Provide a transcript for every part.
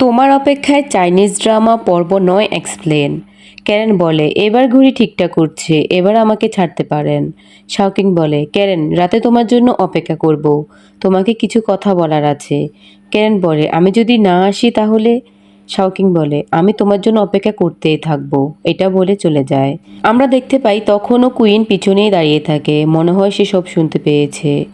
তোমার অপেক্ষায় Chinese drama পর্ব নয়, এক্সপ্লেন। ক্যারেন বলে, এবার ঘড়ি ঠিকঠাক করছে, এবার আমাকে ছাড়তে পারেন। শাওকিং বলে, ক্যারেন, রাতে তোমার জন্য অপেক্ষা করব। তোমাকে কিছু কথা বলার আছে। ক্যারেন বলে, আমি যদি না আসি তাহলে? শাওকিং বলে, আমি তোমার জন্য অপেক্ষা করতেই থাকব। এটা বলে চলে যায়। আমরা দেখতে পাই তখনও কুইন পিছনেই দাঁড়িয়ে থাকে। মনে হয় সে সব শুনতে পেয়েছে।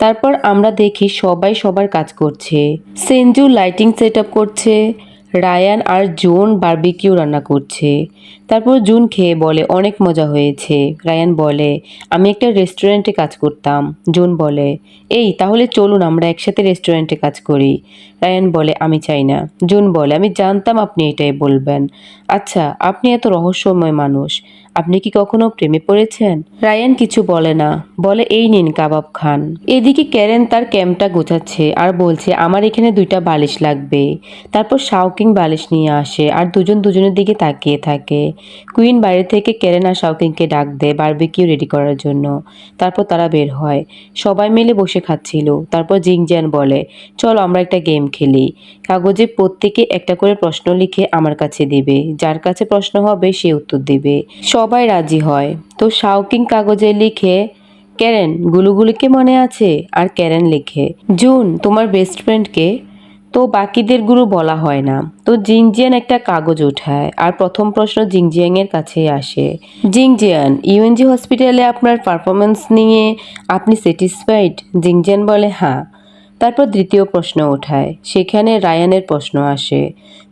তারপর আমরা দেখি সবাই সবার কাজ করছে। সেঞ্জু লাইটিং সেট আপ করছে, রায়ান আর জুন বারবিকিউ রান্না করছে। তারপর জুন খেয়ে বলে, অনেক মজা হয়েছে। রায়ান বলে, আমি একটা রেস্টুরেন্টে কাজ করতাম। জুন বলে, এই, তাহলে চলুন আমরা একসাথে রেস্টুরেন্টে কাজ করি। রায়ান বলে, আমি চাই না। জুন বলে, আমি জানতাম আপনি এটাই বলবেন। আচ্ছা আপনি এত রহস্যময় মানুষ। আপনি কি কখনো প্রেমে পড়েছেন? রায়ান কিছু বলে না। বলে, এই নিন কাবাব খান। এদিকে ক্যারেন তার ক্যাম্পটা গোছাচ্ছে আর বলছে, আমার এখানে দুইটা বালিশ লাগবে। তারপর শাওকিং বালিশ নিয়ে আসে আর দুজন দুজনের দিকে তাকিয়ে থাকে। কুইন বাইরে থেকে ক্যারেন আর শাওকিংকে ডাক দেয় বারবিকিউ রেডি করার জন্য। তারপর তারা বের হয়। সবাই মিলে বসে খাচ্ছিল। তারপর জিংজিয়ান বলে, চল, আমরা একটা গেম খেলি। কাগজে প্রত্যেকে একটা করে প্রশ্ন লিখে আমার কাছে দিবে। যার কাছে প্রশ্ন হবে, সে উত্তর দিবে। সবাই রাজি হয়। তো শাওকিং কাগজে লিখে, ক্যারেন গুলুগুলিকে মনে আছে? আর ক্যারেন লিখে, জুন, তোমার বেস্ট ফ্রেন্ডকে তো বাকিদের গুরু বলা হয় না। তো জিংজিয়ান একটা কাগজ উঠায় আর প্রথম প্রশ্ন জিংজিয়াং এর কাছে আসে। জিংজিয়ান, ইউএনজি হসপিটালে আপনার পারফরমেন্স নিয়ে আপনি স্যাটিসফাইড জিংজিয়ান বলে হ্যাঁ। তারপর দ্বিতীয় প্রশ্ন ওঠায় সেখানে রায়ানের প্রশ্ন আসে,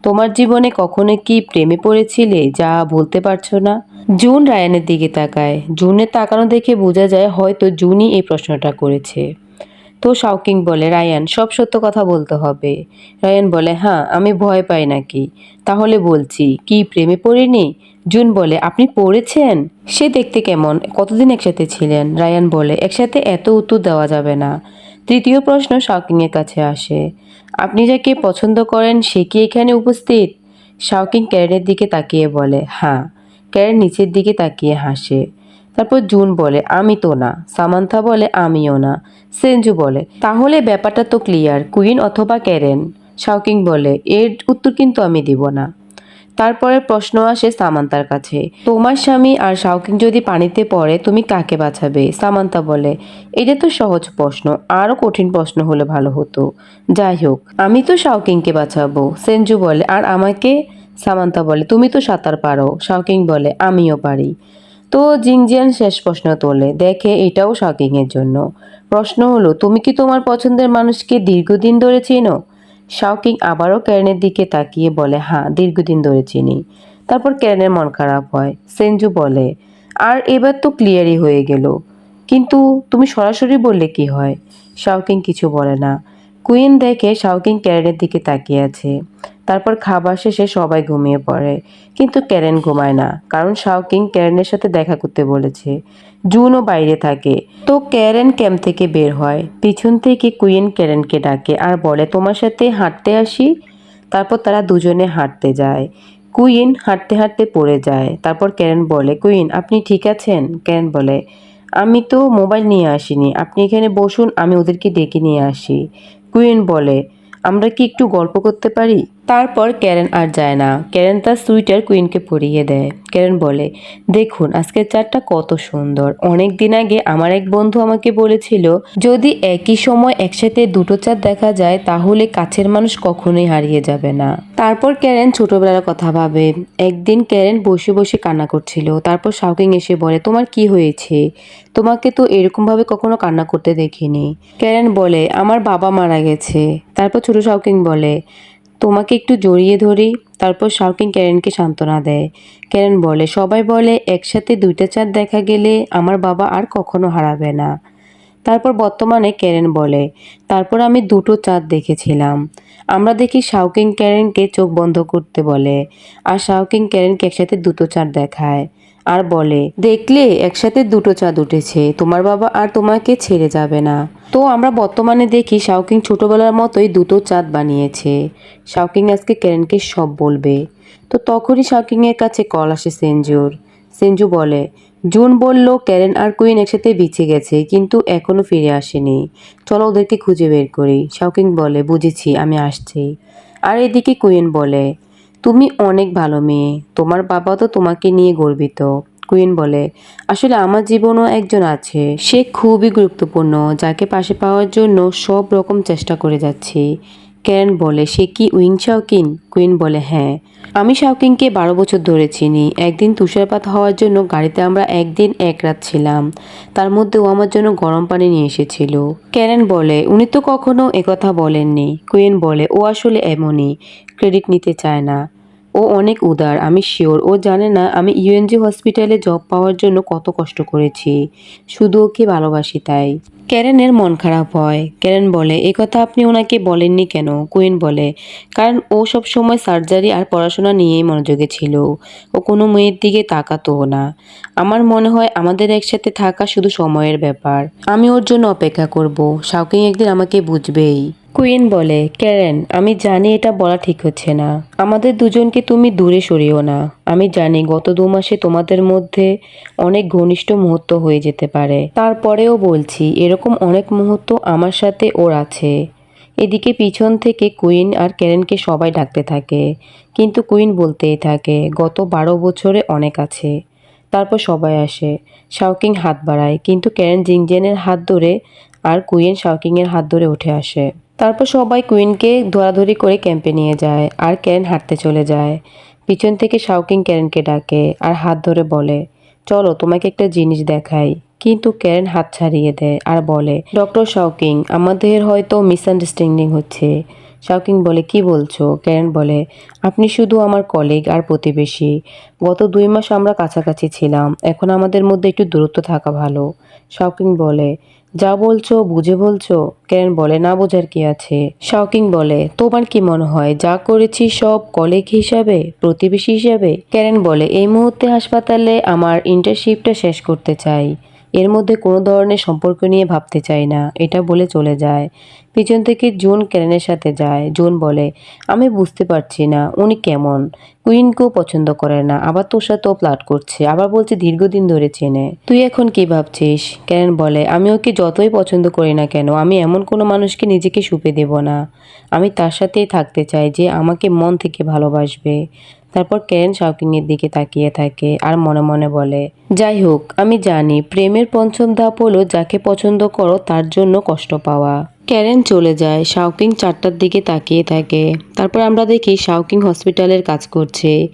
তোমার জীবনে কখনো কি প্রেমে পড়েছিলে যা বলতে পারছ না? জুন রায়ানের দিকে তাকায়। জুনের তাকানো দেখে বোঝা যায় হয়তো জুনই এই প্রশ্নটা করেছে। তো শাওকিং বলে, রায়ান, সব সত্য কথা বলতে হবে। রায়ান বলে হ্যাঁ আমি ভয় পাই নাকি? তাহলে বলছি, কি, প্রেমে পড়িনি? জুন বলে, আপনি পড়েছেন? সে দেখতে কেমন? কতদিন একসাথে ছিলেন? রায়ান বলে, একসাথে এত উত্তর দেওয়া যাবে না। তৃতীয় প্রশ্ন শাওকিংয়ের কাছে আসে, আপনি যাকে পছন্দ করেন, সে কি এখানে উপস্থিত? শাওকিং ক্যারেনের দিকে তাকিয়ে বলে হ্যাঁ। ক্যারেন নিচের দিকে তাকিয়ে হাসে তারপর জুন বলে, আমি তো না। সামান্থা বলে, আমিও না। সেঞ্জু বলে, তাহলে ব্যাপারটা তো ক্লিয়ার, কুইন অথবা ক্যারেন? শাওকিং বলে, এর উত্তর কিন্তু আমি দিব না। তারপরে প্রশ্ন আসে সামান্তার কাছে, তোমার স্বামী আর শাওকিং যদি পানিতে পড়ে, তুমি কাকে বাঁচাবে? সামান্তা বলে, এটা তো সহজ প্রশ্ন, আরও কঠিন প্রশ্ন হলে ভালো হতো। যাই হোক, আমি তো শাওকিংকে বাঁচাবো। সেঞ্জু বলে, আর আমাকে? সামান্তা বলে, তুমি তো সাঁতার পারো। শাওকিং বলে, আমিও পারি। তো জিংজিয়ান শেষ প্রশ্ন তোলে, দেখে এটাও শকিং এর জন্য। প্রশ্ন হলো, তুমি কি তোমার পছন্দের মানুষকে দীর্ঘদিন ধরে চেনো? শাওকিং আবারও ক্যারেনের দিকে তাকিয়ে বলে হ্যাঁ দীর্ঘদিন ধরে চিনি। তারপর ক্যারেনের মন খারাপ হয়। সেঞ্জু বলে, আর এবার তো ক্লিয়ারই হয়ে গেল। কিন্তু তুমি সরাসরি বললে কি হয়? শাওকিং কিছু বলে না। কুইন দেখে শাওকিং ক্যারেনের দিকে তাকিয়ে আছে। তারপর খাবার শেষে সবাই ঘুমিয়ে পড়ে। কিন্তু ক্যারেন ঘুমায় না, কারণ শাওকিং ক্যারেনের সাথে দেখা করতে বলেছে। জুনও বাইরে থাকে। তো ক্যারেন ক্যাম্প থেকে বের হয়। পিছন থেকে কুইন ক্যারেনকে ডাকে, আর বলে, তোমার সাথে হাঁটতে আসি? তারপর তারা দুজনে হাঁটতে যায়। কুইন হাঁটতে হাঁটতে পড়ে যায়। তারপর ক্যারেন বলে, কুইন, আপনি ঠিক আছেন? ক্যারেন বলে, আমি তো মোবাইল নিয়ে আসিনি। আপনি এখানে বসুন, আমি ওদেরকে ডেকে নিয়ে আসি। কুইন বলে আমরা কি একটু গল্প করতে পারি? তারপর ক্যারেন আর যায় না। ক্যারেন তার সুইটার কুইনকে পরিয়ে দেয়। ক্যারেন বলে, দেখুন, আজকের চারটা কত সুন্দর। অনেক দিন আগে আমার এক বন্ধু আমাকে বলেছিল, যদি একই সময় একসাথে দুটো চাঁদ দেখা যায়, তাহলে কাছের মানুষ কখনোই হারিয়ে যাবে না। তারপর ক্যারেন ছোটবেলার কথা ভাবে। একদিন ক্যারেন বসে বসে কান্না করছিল। তারপর শাওকিং এসে বলে, তোমার কি হয়েছে? তোমাকে তো এরকমভাবে কখনো কান্না করতে দেখিনি। ক্যারেন বলে, আমার বাবা মারা গেছে। তারপর ছোট শাওকিং বলে তোমাকে একটু জড়িয়ে ধরি। তারপর শাওকিং ক্যারেনকে সান্ত্বনা দেয়। ক্যারেন বলে, সবাই বলে, একসাথে দুইটা চাঁদ দেখা গেলে আমার বাবা আর কখনো হারাবে না। তারপর বর্তমানে ক্যারেন বলে, তারপর আমি দুটো চাঁদ দেখেছিলাম। আমরা দেখি শাওকিং ক্যারেনকে চোখ বন্ধ করতে বলে, আর শাওকিং ক্যারেনকে একসাথে দুটো চাঁদ দেখায়। আর বলে, দেখলে, একসাথে দুটো চাঁদ উঠেছে। তোমার বাবা আর তোমাকে ছেড়ে যাবে না। তো আমরা বর্তমানে দেখি শাওকিং ছোটবেলার মতোই দুটো চাঁদ বানিয়েছে। শাওকিং আজকে ক্যারেনকে সব বলবে। তো তখনই শাওকিংয়ের কাছে কল আসে সেঞ্জুর সেঞ্জু বলে, জুন বলল ক্যারেন আর কুইন একসাথে বিছে গেছে, কিন্তু এখনও ফিরে আসেনি। চলো ওদেরকে খুঁজে বের করি। শাওকিং বলে, বুঝেছি, আমি আসছি। আর এদিকে কুইন বলে তুমি অনেক ভালো মেয়ে। তোমার বাবা তো তোমাকে নিয়ে গর্বিত। কুইন বলে, আসলে আমার জীবনও একজন আছে। সে খুবই গুরুত্বপূর্ণ, যাকে পাশে পাওয়ার জন্য সব রকম চেষ্টা করে যাচ্ছি। ক্যারেন বলে, সে কি উইং শাওকিন? কুইন বলে হ্যাঁ। আমি শাওকিংকে বারো বছর ধরে চিনি। একদিন তুষারপাত হওয়ার জন্য গাড়িতে আমরা একদিন এক রাত ছিলাম। তার মধ্যে ও আমার জন্য গরম পানি নিয়ে এসেছিল। ক্যারেন বলে, উনি তো কখনো একথা বলেননি। কুইন বলে, ও আসলে এমনই। ক্রেডিট নিতে চায় না। ও অনেক উদার। আমি শিওর। ও জানে না আমি ইউএনজি হসপিটালে জব পাওয়ার জন্য কত কষ্ট করেছি। শুধু ওকে ভালোবাসি তাই। ক্যারেনের মন খারাপ হয়। ক্যারেন বলে, এ কথা আপনি ওনাকে বলেননি কেন? কুইন বলে, কারণ ও সব সময় সার্জারি আর পড়াশোনা নিয়েই মনোযোগে ছিল। ও কোনো মেয়ের দিকে তাকাতো না। আমার মনে হয় আমাদের একসাথে থাকা শুধু সময়ের ব্যাপার। আমি ওর জন্য অপেক্ষা করব। শাওকিং একদিন আমাকে বুঝবেই। কুইন বলে, ক্যারেন, আমি জানি এটা বলা ঠিক হচ্ছে না। আমাদের দুজনকে তুমি দূরে সরিও না। আমি জানি গত দু মাসে তোমাদের মধ্যে অনেক ঘনিষ্ঠ মুহূর্ত হয়ে যেতে পারে। তারপরেও বলছি, এরকম অনেক মুহূর্ত আমার সাথে ওর আছে। এদিকে পিছন থেকে কুইন আর ক্যারেনকে সবাই ডাকতে থাকে। কিন্তু কুইন বলতেই থাকে, গত বারো বছরে অনেক আছে। তারপর সবাই আসে। শাওকিং হাত বাড়ায়। কিন্তু ক্যারেন জিংজেনের হাত ধরে আর কুইন শাওকিংয়ের হাত ধরে উঠে আসে। তারপর সবাই কুইনকে ধরাধরি করে ক্যাম্পে নিয়ে যায় আর ক্যারেন হাঁটতে চলে যায়। পিছন থেকে শাওকিং ক্যারেনকে ডাকে আর হাত ধরে বলে, চলো, তোমাকে একটা জিনিস দেখাই। কিন্তু ক্যারেন হাত ছাড়িয়ে দেয় আর বলে, ডক্টর শাওকিং, আমাদের হয়তো মিসআন্ডারস্ট্যান্ডিং হচ্ছে। শাওকিং বলে, কি বলছো? ক্যারেন বলে, আপনি শুধু আমার কলিগ আর প্রতিবেশী। গত দুই মাস আমরা কাছাকাছি ছিলাম, এখন আমাদের মধ্যে একটু দূরত্ব থাকা ভালো। শাওকিং বলে যা বলছো, বুঝে বলছো? ক্যারেন বলে না বোঝার কি আছে? শকিং বলে, তোমার কি মনে হয় যা করেছি সব কলিগ হিসাবে, প্রতিবেশী হিসাবে? ক্যারেন বলে, এই মুহূর্তে হাসপাতালে আমার ইন্টার্নশিপটা শেষ করতে চাই। এর মধ্যে কোনো ধরনের সম্পর্ক নিয়ে ভাবতে চাই না। এটা বলে চলে যায়। পিছন থেকে জুন ক্যারেনের সাথে যায়। জুন বলে, আমি বুঝতে পারছি না, উনি কেমন? কুইনকেও পছন্দ করে না, আবার তোর সাথেও প্লাট করছে, আবার বলছে দীর্ঘদিন ধরে চেনে। তুই এখন কি ভাবছিস? ক্যারেন বলে, আমি ওকে যতই পছন্দ করি না কেন, আমি এমন কোনো মানুষকে নিজেকে সুপে দেব না। আমি তার সাথেই থাকতে চাই যে আমাকে মন থেকে ভালোবাসবে। তারপর ক্যারেন শাওকিংয়ের দিকে তাকিয়ে থাকে আর মনে মনে বলে, যাই হোক, আমি জানি প্রেমের পঞ্চম ধাপ হলো যাকে পছন্দ করো তার জন্য কষ্ট পাওয়া। ক্যারেন চলে যায় শাওকিং চারটার দিকে তাকিয়ে থাকে। তারপর আমরা দেখি শাওকিং হসপিটালের কাজ করছে।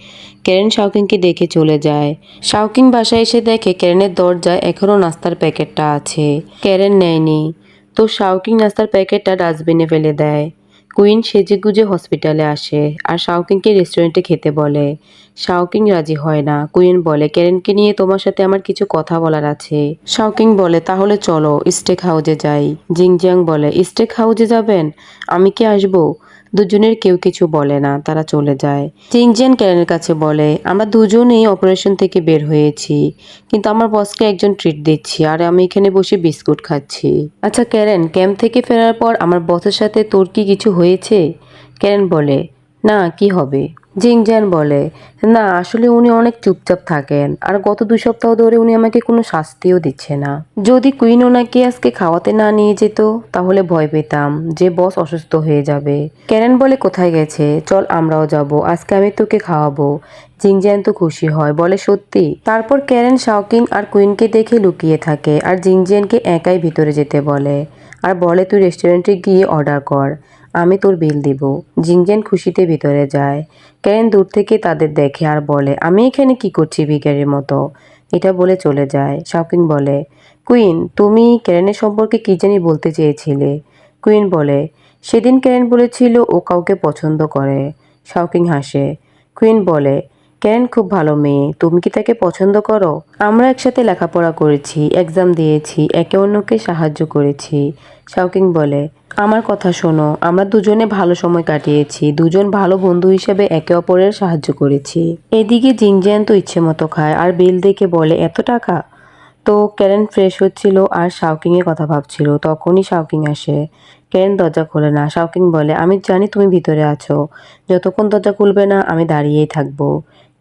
ক্যারেন শাওকিংকে দেখে চলে যায়। শাওকিং বাসায় এসে দেখে ক্যারেনের দরজায় এখনও নাস্তার প্যাকেটটা আছে। ক্যারেন নেয়নি। তো শাওকিং নাস্তার প্যাকেটটা ডাস্টবিনে ফেলে দেয়। কুইন সেজেগুজে হসপিটালে আসে আর শাওকিংকে রেস্টুরেন্টে খেতে বলে। শাওকিং রাজি হয় না। কুইন বলে ক্যারেনকে নিয়ে তোমার সাথে আমার কিছু কথা বলার আছে। শাওকিং বলে, তাহলে চলো, স্টেক হাউজে যাই। জিংজিয়াং বলে, স্টেক হাউজে যাবেন? আমি কি আসব? দুজনের কেউ কিছু বলে না, তারা চলে যায়। চিংজেন ক্যারেনের কাছে বলে, আমরা দুজনেই অপারেশন থেকে বের হয়েছি, কিন্তু আমার বসকে একজন ট্রিট দিচ্ছি, আর আমি এখানে বসে বিস্কুট খাচ্ছি। আচ্ছা ক্যারেন ক্যাম্প থেকে ফেরার পর আমার বসের সাথে তোর কি কিছু হয়েছে? ক্যারেন বলে, না, কি হবে? জিংজান বলে। না, আসলে উনি অনেক চুপচাপ থাকেন। আর গত দুই সপ্তাহ ধরে উনি আমাকে কোনো শাস্তিও দিচ্ছে না। যদি কুইন ওনাকে আজকে খাওয়াতে না নিয়ে যেত, তাহলে ভয় পেতাম যে বস অসুস্থ হয়ে যাবে। ক্যারেন বলে, কোথায় গেছে? চল, আমরাও যাব। আজকে আমি তোকে খাওয়াবো জিংজিয়ান তো খুশি হয়, বলে, সত্যি তারপর ক্যারেন শাওকিং আর কুইনকে দেখে লুকিয়ে থাকে আর জিংজিয়ানকে একাই ভিতরে যেতে বলে। আর বলে, তুই রেস্টুরেন্টে গিয়ে অর্ডার কর। আমি তোর বিল দিব। জিংজেন খুশিতে ভিতরে যায়। ক্যারেন দূর থেকে তাদের দেখে আর বলে, আমি এখানে কি করছি ভিকারের মতো? এটা বলে চলে যায়। শাওকিং বলে, কুইন, তুমি ক্যারেনের সম্পর্কে কি জানি বলতে চেয়েছিলে? কুইন বলে, সেদিন ক্যারেন বলেছিল ও কাউকে পছন্দ করে। শাউকিং হাসে। কুইন বলে ক্যারেন খুব ভালো মেয়ে? তুমি কি তাকে পছন্দ করো? আমরা একসাথে লেখাপড়া করেছি এক্সাম দিয়েছি, একে অন্যকে সাহায্য করেছি। শাওকিং বলে, আমার কথা শোনো, আমরা দুজনে ভালো সময় কাটিয়েছি, দুজন ভালো বন্ধু হিসেবে একে অপরের সাহায্য করেছি। এদিকে জিংজিয়ান তো ইচ্ছে মতো খায়, আর বিল দেখে বলে, এত টাকা? তো ক্যারেন ফ্রেশ হচ্ছিল আর শাওকিংয়ের কথা ভাবছিল, তখনই শাওকিং আসে। ক্যারেন দরজা খোলে না। শাওকিং বলে, আমি জানি তুমি ভিতরে আছো। যতক্ষণ দরজা খুলবে না, আমি দাঁড়িয়েই থাকব।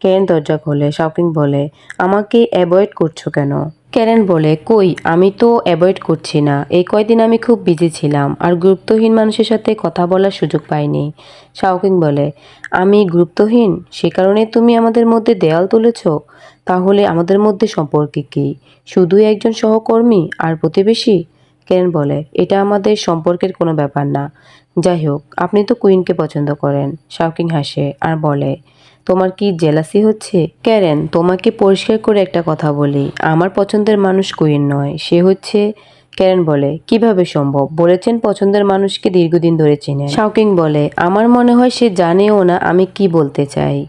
ক্যারেন দরজা খোলে? শাওকিং বলে, আমাকে অ্যাভয়েড করছ কেন? ক্যারেন বলে, কই, আমি তো অ্যাভয়েড করছি না। এই কয়দিন আমি খুব বিজি ছিলাম আর গুরুত্বহীন মানুষের সাথে কথা বলার সুযোগ পাইনি। শাওকিং বলে, আমি গুরুত্বহীন? সে কারণে তুমি আমাদের মধ্যে দেয়াল তুলেছ? তাহলে আমাদের মধ্যে সম্পর্কে কি? শুধুই একজন সহকর্মী আর প্রতিবেশী? ক্যারেন বলে? এটা আমাদের সম্পর্কের কোনো ব্যাপার না। যাই হোক, আপনি তো কুইনকে পছন্দ করেন, শাওকিং হাসে আর বলে, তোমার কি জেলাসি হচ্ছে? ক্যারেন, তোমাকে পরিষ্কার করে একটা কথা বলি। আমার পছন্দের মানুষ কুইন নয়, সে হচ্ছে ক্যারেন বলে, কীভাবে সম্ভব? বলেছেন পছন্দের মানুষকে দীর্ঘদিন ধরে চিনেন শাওকিং বলে, আমার মনে হয় সে জানেও না আমি কি বলতে চাই।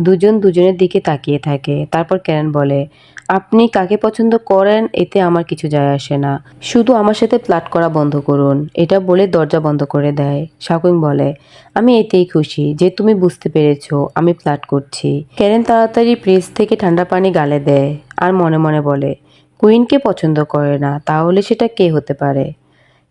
দুজন দুজনের দিকে তাকিয়ে থাকে। তারপর ক্যারেন বলে আপনি কাকে পছন্দ করেন, এতে আমার কিছু যায় আসে না। শুধু আমার সাথে প্লাট করা বন্ধ করুন, এটা বলে দরজা বন্ধ করে দেয়। শাকুইং বলে, আমি এতেই খুশি যে তুমি বুঝতে পেরেছ, আমি প্লাট করছি। ক্যারেন তাড়াতাড়ি প্রেস থেকে ঠান্ডা পানি গালে দেয় আর মনে মনে বলে কুইনকে পছন্দ করে না, তাহলে সেটা কে হতে পারে?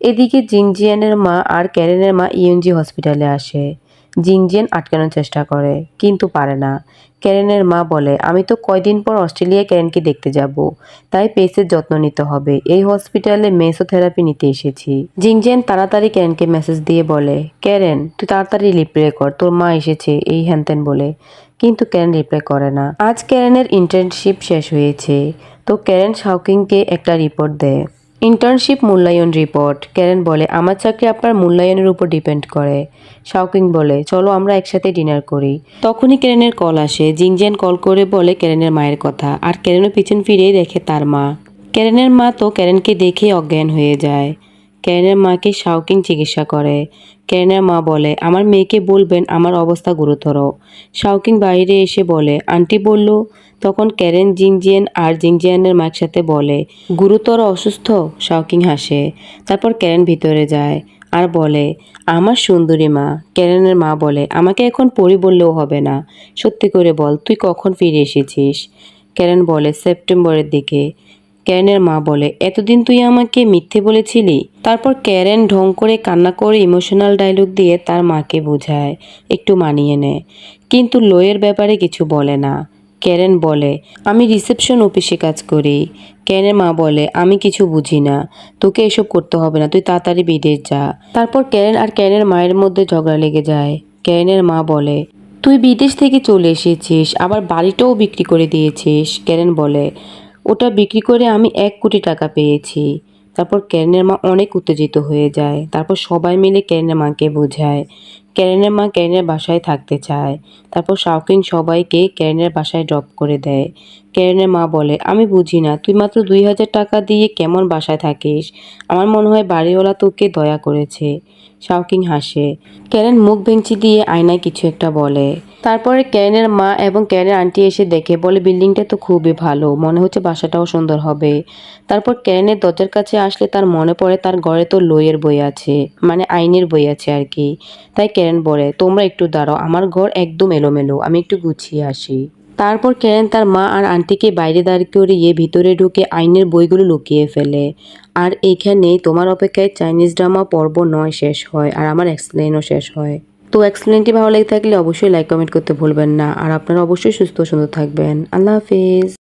এদিকে জিংজিয়ানের মা আর ক্যারেনের মা ইউএনজি হসপিটালে আসে। জিংজিয়ান আটকানোর চেষ্টা করে, কিন্তু পারে না। ক্যারেনের মা বলে, আমি তো কয়দিন পর অস্ট্রেলিয়ায় ক্যারেনকে দেখতে যাব। তাই পেসের যত্ন নিতে হবে। এই হসপিটালে মেসোথেরাপি নিতে এসেছি। জিংজিয়ান তাড়াতাড়ি ক্যারেনকে মেসেজ দিয়ে বলে, ক্যারেন, তুই তাড়াতাড়ি রিপ্লাই কর। তোর মা এসেছে, এই হ্যানত্যান বলে। কিন্তু ক্যারেন রিপ্লাই করে না। আজ ক্যারেনের ইন্টার্নশিপ শেষ হয়েছে। তো ক্যারেন শাওকিংকে একটা রিপোর্ট দেয়। ইন্টার্নশিপ মূল্যায়ন রিপোর্ট ক্যারেন বলে, আমার চাকরি আপনার মূল্যায়নের উপর ডিপেন্ড করে। শাওকিং বলে, চলো আমরা একসাথে ডিনার করি। তখনই ক্যারেনের কল আসে। জিংজেন কল করে বলে ক্যারেনের মায়ের কথা, আর ক্যারেনও পিছন ফিরেই দেখে তার মা। ক্যারেনের মা তো ক্যারেনকে দেখে অজ্ঞান হয়ে যায়। ক্যারেনের মাকে শাওকিং চিকিৎসা করে। ক্যারেনের মা বলে, আমার মেয়েকে বলবেন আমার অবস্থা গুরুতর। শাওকিং বাইরে এসে বলে, আন্টি বলল? তখন ক্যারেন জিংজিয়ান আর জিংজিয়ানের মায়ের সাথে বলে, গুরুতর অসুস্থ? শাওকিং হাসে। তারপর ক্যারেন ভিতরে যায় আর বলে, আমার সুন্দরী মা। ক্যারেনের মা বলে, আমাকে এখন পরি বললেও হবে না। সত্যি করে বল, তুই কখন ফিরে এসেছিস? ক্যারেন বলে, সেপ্টেম্বরের দিকে। ক্যারেনের মা বলে, এতদিন তুই আমাকে মিথ্যে বলেছিলি? তারপর ক্যারেন ঢং করে কান্না করে ইমোশনাল ডায়লগ দিয়ে তার মাকে বোঝায়, একটু মানিয়ে নেয়। কিন্তু লোয়ের ব্যাপারে কিছু বলে না। ক্যারেন বলে, আমি রিসেপশন অফিসে কাজ করি। ক্যারেনের মা বলে, আমি কিছু বুঝি না। তোকে এসব করতে হবে না, তুই তাড়াতাড়ি বিদেশ যা। তারপর ক্যারেন আর ক্যারেনের মায়ের মধ্যে ঝগড়া লেগে যায়। ক্যারেনের মা বলে, তুই বিদেশ থেকে চলে এসেছিস, আবার বাড়িটাও বিক্রি করে দিয়েছিস। ক্যারেন বলে ওটা বিক্রি করে আমি এক কোটি টাকা পেয়েছি। তারপর ক্যারেনের মা অনেক উত্তেজিত হয়ে যায়। তারপর সবাই মিলে ক্যারেনের মাকে বোঝায়। ক্যারেনের মা ক্যারেনের বাসায় থাকতে চায়। তারপর শাওকিং সবাইকে ক্যারেনের বাসায় ড্রপ করে দেয়। ক্যারেনের মা বলে, আমি বুঝি না, তুই মাত্র দুই হাজার টাকা দিয়ে কেমন বাসায় থাকিস? আমার মনে হয় বাড়িওয়ালা তোকে দয়া করেছে। শাওকিং হাসে। ক্যারেন মুখ বেঞ্চি দিয়ে আয়নায় কিছু একটা বলে। তারপরে ক্যারেনের মা এবং ক্যারেনের আন্টি এসে দেখে, বলে, বিল্ডিংটা তো খুবই ভালো, মনে হচ্ছে বাসাটাও সুন্দর হবে। তারপর ক্যারেনের দরজার কাছে আসলে তার মনে পড়ে, তার ঘরে তো লইয়ের বই আছে মানে আইনের বই আছে আর কি। তাই ক্যারেন বলে, তোমরা একটু দাঁড়াও, আমার ঘর একদম এলোমেলো, আমি একটু গুছিয়ে আসি। তারপর ক্যারেন তার মা আর আন্টিকে বাইরে দাঁড় করিয়ে ভিতরে ঢুকে আইনের বইগুলো লুকিয়ে ফেলে। আর এইখানে তোমার অপেক্ষায় চাইনিজ ড্রামা পর্ব নয় শেষ হয়, আর আমার এক্সপ্লেনও শেষ হয়। তো এক্সপ্লেনটি ভালো লেগে থাকলে অবশ্যই লাইক কমেন্ট করতে ভুলবেন না। আর আপনারা অবশ্যই সুস্থ সুন্দর থাকবেন। আল্লাহ হাফিজ।